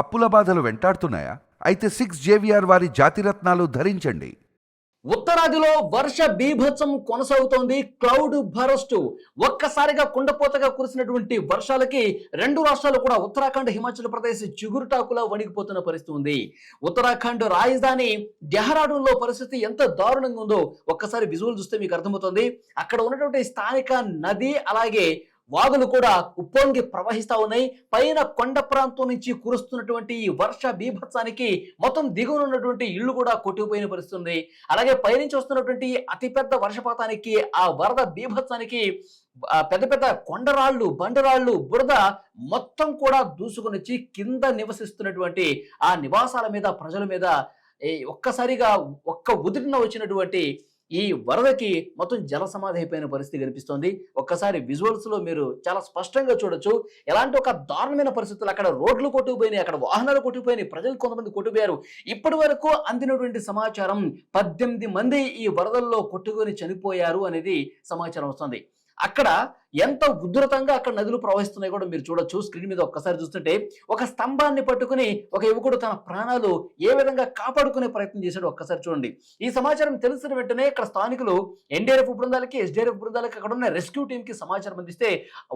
అప్పుల బాధలు వెంటాడుతున్నాయా? అయితే సిక్స్ జేవిఆర్ వారి జాతిరత్నాలు ధరించండి. ఉత్తరాదిలో వర్ష బీభత్సం కొనసాగుతోంది క్లౌడ్ బరస్ట్ ఒక్కసారిగా కుండపోతగా కురిసినటువంటి వర్షాలకి రెండు రాష్ట్రాలు కూడా ఉత్తరాఖండ్ హిమాచల్ ప్రదేశ్ చిగురుటాకులా వణిగిపోతున్న పరిస్థితి ఉంది. ఉత్తరాఖండ్ రాజధాని డెహ్రాడూన్లో పరిస్థితి ఎంత దారుణంగా ఉందో ఒక్కసారి విజువల్ చూస్తే మీకు అర్థమవుతుంది. అక్కడ ఉన్నటువంటి స్థానిక నది అలాగే వాగులు కూడా ఉప్పొంగి ప్రవహిస్తా ఉన్నాయి. పైన కొండ ప్రాంతం నుంచి కురుస్తున్నటువంటి ఈ వర్ష బీభత్సానికి మొత్తం దిగువన ఉన్నటువంటి ఇళ్ళు కూడా కొట్టుకుపోయిన పరిస్థితుంది. అలాగే పైనుంచి వస్తున్నటువంటి అతిపెద్ద వర్షపాతానికి ఆ వరద బీభత్సానికి పెద్ద పెద్ద కొండరాళ్ళు బండరాళ్ళు బురద మొత్తం కూడా దూసుకునిచ్చి కింద నివసిస్తున్నటువంటి ఆ నివాసాల మీద ప్రజల మీద ఒక్కసారిగా ఒక్క ఉదిరిన వచ్చినటువంటి ఈ వరదకి మొత్తం జల సమాధి అయిపోయిన పరిస్థితి కనిపిస్తోంది. ఒక్కసారి విజువల్స్లో మీరు చాలా స్పష్టంగా చూడొచ్చు. ఎలాంటి ఒక దారుణమైన పరిస్థితులు అక్కడ రోడ్లు కొట్టుకుపోయినాయి అక్కడ వాహనాలు కొట్టుకుపోయినాయి ప్రజలు కొంతమంది కొట్టుకుపోయారు. ఇప్పటి వరకు అందినటువంటి సమాచారం పద్దెనిమిది మంది ఈ వరదల్లో కొట్టుకొని చనిపోయారు అనేది సమాచారం వస్తుంది. అక్కడ ఎంత ఉధృతంగా అక్కడ నదులు ప్రవహిస్తున్నాయి కూడా మీరు చూడొచ్చు. స్క్రీన్ మీద ఒక్కసారి చూస్తుంటే ఒక స్తంభాన్ని పట్టుకుని ఒక యువకుడు తన ప్రాణాలు ఏ విధంగా కాపాడుకునే ప్రయత్నం చేశాడు ఒక్కసారి చూడండి. ఈ సమాచారం తెలిసిన వెంటనే ఇక్కడ స్థానికులు ఎన్డీఆర్ఎఫ్ బృందాలకి ఎస్డీఆర్ఎఫ్ బృందాలకి అక్కడ ఉన్న రెస్క్యూ టీమ్కి సమాచారం అందిస్తే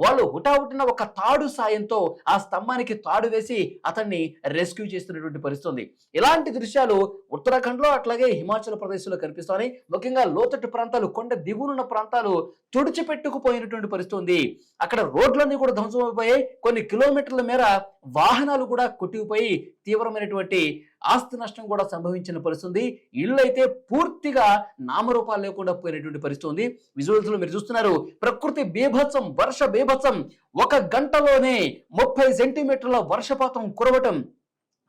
వాళ్ళు హుటాహుటిన ఒక తాడు సాయంతో ఆ స్తంభానికి తాడు వేసి అతన్ని రెస్క్యూ చేస్తున్నటువంటి పరిస్థితుంది. ఇలాంటి దృశ్యాలు ఉత్తరాఖండ్లో అట్లాగే హిమాచల్ ప్రదేశ్లో కనిపిస్తున్నాయి ముఖ్యంగా లోతట్టు ప్రాంతాలు కొండ దిగునున్న ప్రాంతాలు తుడిచిపెట్టుకుపోయినటువంటి పరిస్థితి అక్కడ రోడ్లన్నీ కూడా ధ్వంసమైపోయాయి కొన్ని కిలోమీటర్ల మేర వాహనాలు కూడా కొట్టుకుపోయి తీవ్రమైనటువంటి ఆస్తి నష్టం కూడా సంభవించిన పరిస్థితి ఇల్లు అయితే పూర్తిగా నామరూపాలు లేకుండా పోయినటువంటి పరిస్థితి విజువల్స్లో మీరు చూస్తున్నారు ప్రకృతి బీభత్సం వర్ష బీభత్సం ఒక గంటలోనే ముప్పై సెంటీమీటర్ల వర్షపాతం కురవటం.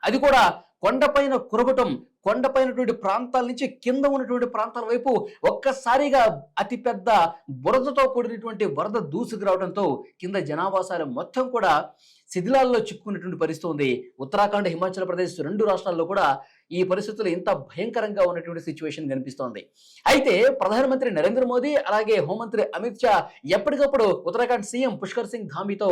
అది కూడా కొండపైన కురవటం కొండపైనటువంటి ప్రాంతాల నుంచి కింద ఉన్నటువంటి ప్రాంతాల వైపు ఒక్కసారిగా అతిపెద్ద బురదతో కూడినటువంటి వరద దూసుకు రావడంతో కింద జనావాసాలు మొత్తం కూడా శిథిలాల్లో చిక్కుకున్నటువంటి పరిస్థితి ఉంది. ఉత్తరాఖండ్ హిమాచల్ ప్రదేశ్ రెండు రాష్ట్రాల్లో కూడా ఈ పరిస్థితులు ఇంత భయంకరంగా ఉన్నటువంటి సిచ్యువేషన్ కనిపిస్తోంది. అయితే ప్రధానమంత్రి నరేంద్ర మోదీ అలాగే హోంమంత్రి అమిత్ షా ఎప్పటికప్పుడు ఉత్తరాఖండ్ సీఎం పుష్కర్ సింగ్ ధామీతో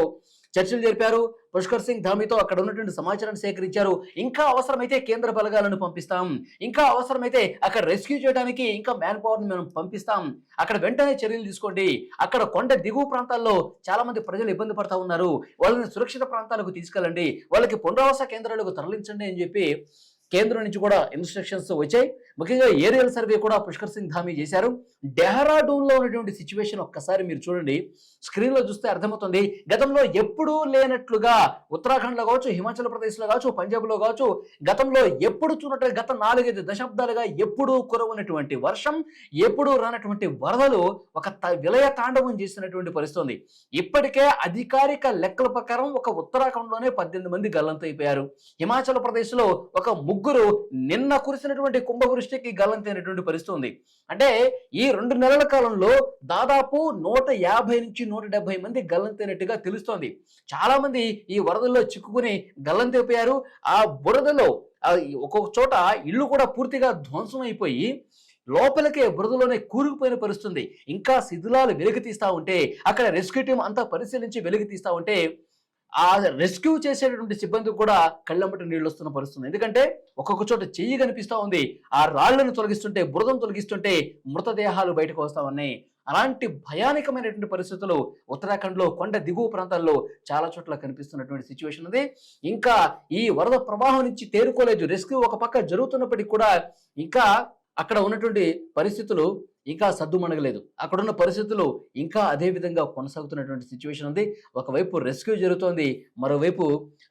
చర్చలు జరిపారు. పుష్కర్ సింగ్ ధామితో అక్కడ ఉన్నటువంటి సమాచారాన్ని సేకరించారు. ఇంకా అవసరమైతే కేంద్ర బలగాలను పంపిస్తాం. ఇంకా అవసరమైతే అక్కడ రెస్క్యూ చేయడానికి ఇంకా మ్యాన్ పవర్ మనం పంపిస్తాం. అక్కడ వెంటనే చర్యలు తీసుకోండి. అక్కడ కొండ దిగువ ప్రాంతాల్లో చాలా మంది ప్రజలు ఇబ్బంది పడతా ఉన్నారు. వాళ్ళని సురక్షిత ప్రాంతాలకు తీసుకెళ్ళండి. వాళ్ళకి పునరావాస కేంద్రాలకు తరలించండి అని చెప్పి కేంద్రం నుంచి కూడా ఇన్స్ట్రక్షన్స్ వచ్చాయి. ముఖ్యంగా ఏరియల్ సర్వే కూడా పుష్కర్ సింగ్ ధామీ చేశారు. డెహ్రాడూన్లో ఉన్నటువంటి సిచ్యువేషన్ ఒక్కసారి మీరు చూడండి. స్క్రీన్లో చూస్తే అర్థమవుతుంది. గతంలో ఎప్పుడూ లేనట్లుగా ఉత్తరాఖండ్లో కావచ్చు హిమాచల్ ప్రదేశ్లో కావచ్చు పంజాబ్లో కావచ్చు గతంలో ఎప్పుడు చూడటం గత నాలుగైదు దశాబ్దాలుగా ఎప్పుడూ కురవునటువంటి వర్షం ఎప్పుడూ రానటువంటి వరదలు ఒక త- విలయ తాండవం చేసినటువంటి పరిస్థితి ఉంది ఇప్పటికే అధికారిక లెక్కల ప్రకారం ఒక ఉత్తరాఖండ్లోనే పద్దెనిమిది మంది గల్లంతైపోయారు హిమాచల్ ప్రదేశ్లో ఒక ముగ్గురు ముగ్గురు నిన్న కురిసినటువంటి కుంభవృష్టికి గల్లంతైనటువంటి పరిస్థితి ఉంది. అంటే ఈ రెండు నెలల కాలంలో దాదాపు నూట యాభై నుంచి నూట డెబ్బై మంది గల్లంతైనట్టుగా తెలుస్తోంది. చాలా మంది ఈ వరదల్లో చిక్కుకుని గల్లంతైపోయారు ఆ బురదలో ఒక్కొక్క చోట ఇల్లు కూడా పూర్తిగా ధ్వంసం అయిపోయి లోపలికే బురదలోనే కూరుకుపోయిన పరిస్థితుంది ఇంకా శిథిలాలు వెలుగు తీస్తా ఉంటే అక్కడ రెస్క్యూ టీం అంతా పరిశీలించి వెలుగు తీస్తా ఉంటే ఆ రెస్క్యూ చేసేటటువంటి సిబ్బంది కూడా కళ్ళమ్మటి నీళ్ళు వస్తున్న పరిస్థితుంది. ఎందుకంటే ఒక్కొక్క చోట చెయ్యి కనిపిస్తూ ఉంది. ఆ రాళ్ళను తొలగిస్తుంటే బురదను తొలగిస్తుంటే మృతదేహాలు బయటకు వస్తా ఉన్నాయి. అలాంటి భయానకమైనటువంటి పరిస్థితులు ఉత్తరాఖండ్లో కొండ దిగువ ప్రాంతాల్లో చాలా చోట్ల కనిపిస్తున్నటువంటి సిచ్యువేషన్ ఉంది. ఇంకా ఈ వరద ప్రవాహం నుంచి తేరుకోలేదు. రెస్క్యూ ఒక పక్క జరుగుతున్నప్పటికీ కూడా ఇంకా అక్కడ ఉన్నటువంటి పరిస్థితులు ఇంకా సద్దుమణగలేదు. అక్కడ ఉన్న పరిస్థితులు ఇంకా అదే విధంగా కొనసాగుతున్నటువంటి సిచ్యువేషన్ ఉంది. ఒకవైపు రెస్క్యూ జరుగుతోంది. మరోవైపు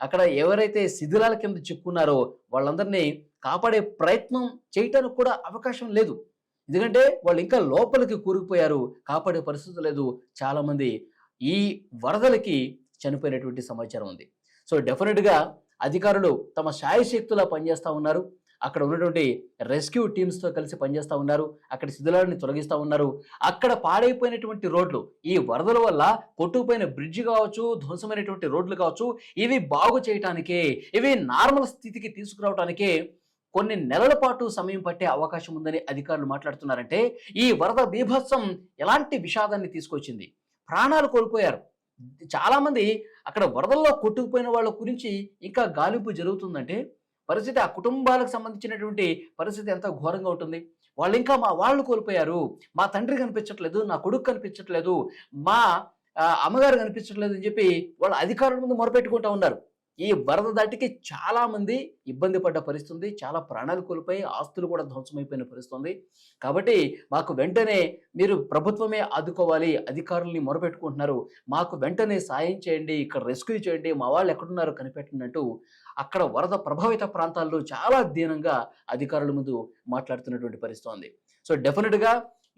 అక్కడ ఎవరైతే శిథిలాల కింద చిక్కున్నారో వాళ్ళందరినీ కాపాడే ప్రయత్నం చేయటానికి కూడా అవకాశం లేదు. ఎందుకంటే వాళ్ళు ఇంకా లోపలికి కూరుకుపోయారు. కాపాడే పరిస్థితి లేదు. చాలామంది ఈ వరదలకి చనిపోయినటువంటి సమాచారం ఉంది. సో డెఫినెట్గా అధికారులు తమ శాయశక్తులా పనిచేస్తూ ఉన్నారు. అక్కడ ఉన్నటువంటి రెస్క్యూ టీమ్స్తో కలిసి పనిచేస్తూ ఉన్నారు. అక్కడ శిథిలాలను తొలగిస్తూ ఉన్నారు. అక్కడ పాడైపోయినటువంటి రోడ్లు ఈ వరదల వల్ల కొట్టుకుపోయిన బ్రిడ్జ్ కావచ్చు ధ్వంసమైనటువంటి రోడ్లు కావచ్చు ఇవి బాగు చేయటానికే ఇవి నార్మల్ స్థితికి తీసుకురావటానికే కొన్ని నెలల పాటు సమయం పట్టే అవకాశం ఉందని అధికారులు మాట్లాడుతున్నారంటే ఈ వరద బీభత్సం ఎలాంటి విషాదాన్ని తీసుకొచ్చింది? ప్రాణాలు కోల్పోయారు. చాలామంది అక్కడ వరదల్లో కొట్టుకుపోయిన వాళ్ళ గురించి ఇంకా గాలింపు జరుగుతుందంటే పరిస్థితి ఆ కుటుంబాలకు సంబంధించినటువంటి పరిస్థితి ఎంత ఘోరంగా ఉంటుంది? వాళ్ళు ఇంకా మా వాళ్ళు కోల్పోయారు. మా తండ్రి కనిపించట్లేదు నా కొడుకు కనిపించట్లేదు మా అమ్మగారు కనిపించట్లేదు అని చెప్పి వాళ్ళ అధికారుల ముందు మొరపెట్టుకుంటా ఉన్నారు. ఈ వరద దాటికి చాలామంది ఇబ్బంది పడ్డ పరిస్థితి ఉంది చాలా ప్రాణాలు కోల్పోయి ఆస్తులు కూడా ధ్వంసమైపోయిన పరిస్థితి ఉంది కాబట్టి మాకు వెంటనే మీరు ప్రభుత్వమే ఆదుకోవాలి. అధికారుల్ని మొరపెట్టుకుంటున్నారు. మాకు వెంటనే సాయం చేయండి. ఇక్కడ రెస్క్యూ చేయండి. మా వాళ్ళు ఎక్కడున్నారో కనిపెట్టినట్టు అక్కడ వరద ప్రభావిత ప్రాంతాల్లో చాలా దీనంగా అధికారుల ముందు మాట్లాడుతున్నటువంటి పరిస్థితి ఉంది సో డెఫినెట్గా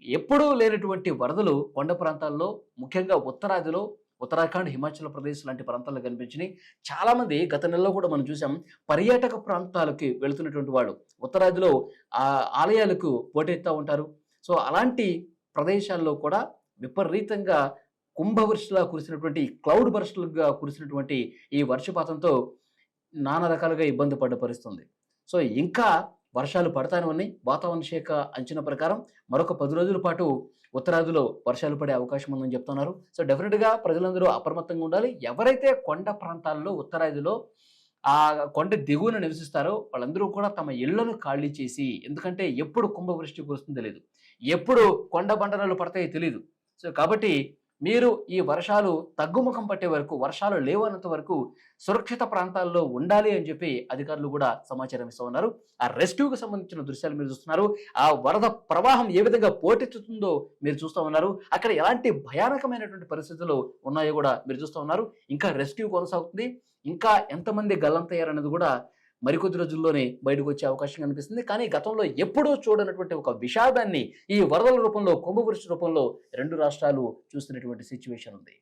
ఎప్పుడూ లేనటువంటి వరదలు కొండ ప్రాంతాల్లో ముఖ్యంగా ఉత్తరాదిలో ఉత్తరాఖండ్ హిమాచల్ ప్రదేశ్ లాంటి ప్రాంతాల్లో కనిపించినాయి. చాలామంది గత నెలలో కూడా మనం చూసాం పర్యాటక ప్రాంతాలకి వెళుతున్నటువంటి వాళ్ళు. ఉత్తరాదిలో ఆలయాలకు పోటెత్తా ఉంటారు. సో అలాంటి ప్రదేశాల్లో కూడా విపరీతంగా కుంభవర్షలా కురిసినటువంటి క్లౌడ్ బర్స్టులుగా కురిసినటువంటి ఈ వర్షపాతంతో నానా రకాలుగా ఇబ్బంది పడ్డ పరిస్థితుంది. సో ఇంకా వర్షాలు పడతానే ఉన్నాయి. వాతావరణ శాఖ అంచనా ప్రకారం మరొక పది రోజుల పాటు ఉత్తరాదిలో వర్షాలు పడే అవకాశం ఉందని చెప్తున్నారు. సో డెఫినెట్గా ప్రజలందరూ అప్రమత్తంగా ఉండాలి. ఎవరైతే కొండ ప్రాంతాల్లో ఉత్తరాదిలో ఆ కొండ దిగువన నివసిస్తారో వాళ్ళందరూ కూడా తమ ఇళ్ళను ఖాళీ చేసి ఎందుకంటే ఎప్పుడు కుంభవృష్టి కురుస్తుందో తెలియదు ఎప్పుడు కొండ బండరాలు పడతాయో తెలియదు సో కాబట్టి మీరు ఈ వర్షాలు తగ్గుముఖం పట్టే వరకు వర్షాలు లేవన్నంత వరకు సురక్షిత ప్రాంతాల్లో ఉండాలి అని చెప్పి అధికారులు కూడా సమాచారం ఇస్తూ ఉన్నారు. ఆ రెస్క్యూకి సంబంధించిన దృశ్యాలు మీరు చూస్తున్నారు. ఆ వరద ప్రవాహం ఏ విధంగా పోటెత్తుతుందో మీరు చూస్తూ ఉన్నారు. అక్కడ ఎలాంటి భయానకమైనటువంటి పరిస్థితులు ఉన్నాయో కూడా మీరు చూస్తూ ఉన్నారు. ఇంకా రెస్క్యూ కొనసాగుతుంది. ఇంకా ఎంతమంది గల్లంతయ్యారనేది కూడా మరికొద్ది రోజుల్లోనే బయటకు వచ్చే అవకాశం కనిపిస్తుంది. కానీ గతంలో ఎప్పుడూ చూడనటువంటి ఒక విషాదాన్ని ఈ వరదల రూపంలో కుంభవృష్టి రూపంలో రెండు రాష్ట్రాలు చూస్తున్నటువంటి సిచ్యువేషన్ ఉంది.